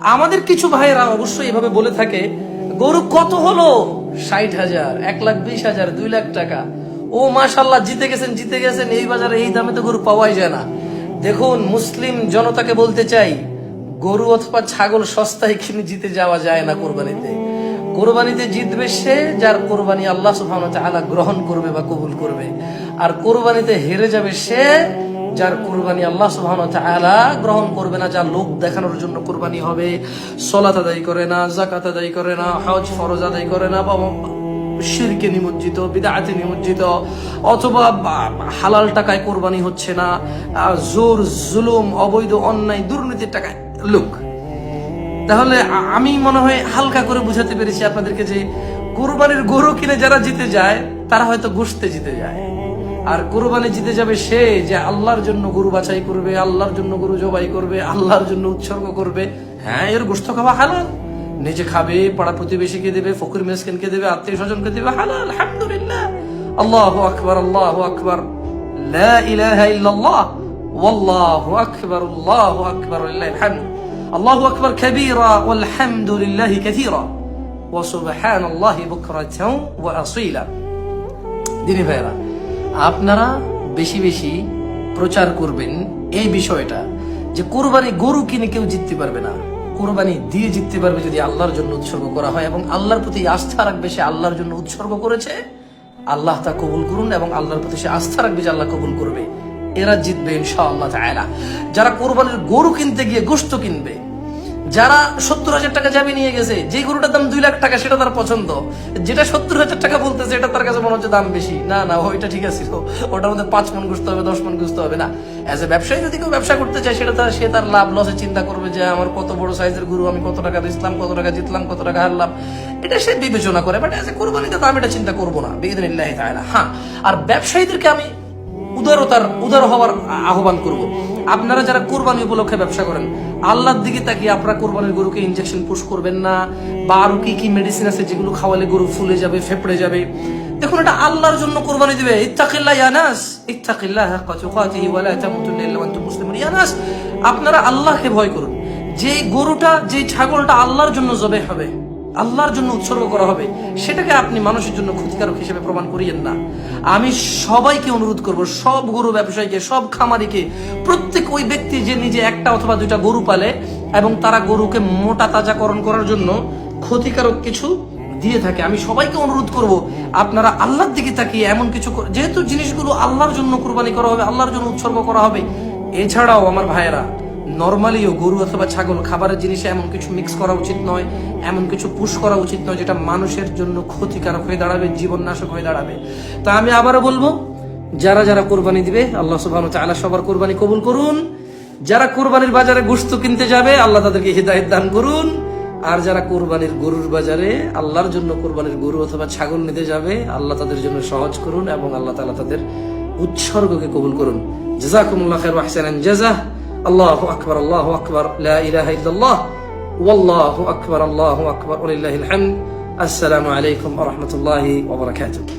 আমাদের কিছু ভাইয়েরা অবশ্যই এভাবে বলে থাকে, গরু কত হলো? ষাট হাজার, এক লাখ বিশ হাজার, দুই লাখ টাকা। ও মাশাল্লাহ জিতে গেছেন জিতে গেছেন, এই বাজারে এই দামে তো গরু পাওয়াই যায় না। দেখুন, মুসলিম জনতাকে বলতে চাই, গরু অথবা ছাগল সস্তায় কিনে জিতে যাওয়া যায় না কোরবানিতে। কোরবানিতে জিতবে সে যার কোরবানি আল্লাহ ওয়া গ্রহণ করবে বা কবুল করবে। আর কোরবানিতে হেরে যাবে সে যার কোরবানি আল্লাহ তাআলা গ্রহণ করবে না, যার লোক দেখানোর জন্য কোরবানি হবে। সলাত আদায় করে না জাকাত আদায় করে না, হজ ফরজ আদায় করে না, বা শিরকে নিমজ্জিত বিদাতে নিমজ্জিত, অথবা হালাল টাকায় কোরবানি হচ্ছে না জোর, জুলুম, অবৈধ, অন্যায়, দুর্নীতির টাকায় লোক। তাহলে আমি মনে হয় হালকা করে বুঝাতে পেরেছি আপনাদেরকে যে কোরবানির গরু কিনে যারা জিতে যায়, তারা হয়তো গোশতে জিতে যায়। আর কোরবানি জিতে যাবে সে যে আল্লাহর জন্য গুরু বাছাই করবে, আল্লাহর জন্য গুরু জবাই করবে, আল্লাহর জন্য উৎসর্গ করবে। হ্যাঁ এর গোস্ত খাওয়া হালাল। নিজে খাবে, পাড়া প্রতিবেশীকে দেবে, ফকির মেসকিনকে দেবে, আত্মীয় স্বজনকে দেবে, হালাল, আলহামদুলিল্লাহ। আল্লাহ আকবর আল্লাহ আকবর। লা ভাইরা আপনারা বেশি বেশি প্রচার করবেন এই বিষয়টা যে কোরবানি গরু কিনে কেউ জিততে পারবে না। কোরবানি দিয়ে জিততে পারবে যদি আল্লাহর জন্য উৎসর্গ করা হয় এবং আল্লাহর প্রতি আস্থা রাখবে সে আল্লাহর জন্য উৎসর্গ করেছে। আল্লাহ তা কবুল করুন এবং আল্লাহর প্রতি সে আস্থা রাখবে যে আল্লাহ কবুল করবে। এরা জিতবে ইনশাআল্লাহ তাআলা। যারা কোরবানির গরু কিনতে গিয়ে গোশত কিনবে যারা সত্তর হাজার টাকা যাবে নিয়ে গেছে যে গরুটার দাম দুই লাখ টাকা, সেটা তার পছন্দ। যেটা সত্তর হাজার টাকা বলতেছে, এটা তার কাছে মনে হচ্ছে দাম বেশি। না না ওইটা ঠিক আছে ওটার মধ্যে পাঁচ মন গুছতে হবে, দশ মন গুছতে হবে, না। অ্যাজ এ ব্যবসায়ী যদি কেউ ব্যবসা করতে চায়, সেটা তার সে তার লাভ লসে চিন্তা করবে যে, আমার কত বড় সাইজের গরু, আমি কত টাকা বেচলাম, কত টাকা জিতলাম, কত টাকা হারলাম। এটা সে বিবেচনা করে বাট অ্যাজ এ কোরবানিতে তো আমি এটা চিন্তা করব না তাআলা। হ্যাঁ আর ব্যবসায়ীদেরকে আমি উদারতার উদার হওয়ার আহ্বান করব। আপনারা যারা কোরবানি উপলক্ষে ব্যবসা করেন, আল্লাহর দিকে তাকিয়ে আপনারা কোরবানির গরুকে ইনজেকশন পুশ করবেন না। বা আরও কি কি মেডিসিন আছে যেগুলো খাওয়ালে গরু ফুলে যাবে, ফেপড়ে যাবে। দেখুন, এটা আল্লাহর জন্য কোরবানি দিবে। ইত্তাকিল্লাহ ইয়ানাস ইত্তাকিল্লাহ হাক্কা তুকাতিহি ওয়া ইল্লা মুসলিমুন। ইয়ানাস আপনারা আল্লাহকে ভয় করুন। যে গরুটা যে ছাগলটা আল্লাহর জন্য জবে হবে আল্লাহর জন্য উৎসর্গ করা হবে, সেটাকে আপনি মানুষের জন্য ক্ষতিকারক হিসেবে প্রমাণ করিয়েন না। আমি সবাইকে অনুরোধ করব, সব গরু ব্যবসায়ীকে, সব খামারিকে, প্রত্যেক ওই ব্যক্তি যে নিজে একটা অথবা দুইটা গরু পালে এবং তারা গরুকে মোটা তাজাকরণ করার জন্য ক্ষতিকারক কিছু দিয়ে থাকে, আমি সবাইকে অনুরোধ করব, আপনারা আল্লাহর দিকে তাকিয়ে এমন কিছু যেহেতু জিনিসগুলো আল্লাহর জন্য কোরবানি করা হবে, আল্লাহর জন্য উৎসর্গ করা হবে, এছাড়াও আমার ভাইয়েরা নর্মালিও গরু অথবা ছাগল খাবারের জিনিসে এমন কিছু মিক্স করা উচিত নয়, এমন কিছু পুশ করা উচিত নয় যেটা মানুষের জন্য ক্ষতিকারক হয়ে দাঁড়াবে জীবন নাশক হয়ে দাঁড়াবে। তা আমি আবারও বলব, যারা যারা কোরবানি দিবে, আল্লাহ ওয়া তাআলা সবার কোরবানি কবুল করুন। যারা কোরবানির বাজারে গোশত কিনতে যাবে, আল্লাহ তাদেরকে হিদায়ত দান করুন। আর যারা কোরবানির গরুর বাজারে আল্লাহর জন্য কোরবানির গরু অথবা ছাগল নিতে যাবে, আল্লাহ তাদের জন্য সহজ করুন এবং আল্লাহ তালা তাদের উৎসর্গকে কবুল করুন। জাযাকুমুল্লাহ খাইর ওয়া আহসানান জাযাহ আল্লাহু আকবার আল্লাহু আকবার লা ইলাহা ইল্লাল্লাহ ওয়াল্লাহু আকবার আল্লাহু আকবার ওয়ালিল্লাহিল হামদ আসসালামু আলাইকুম ওয়া রাহমাতুল্লাহি ওয়া বারাকাতুহু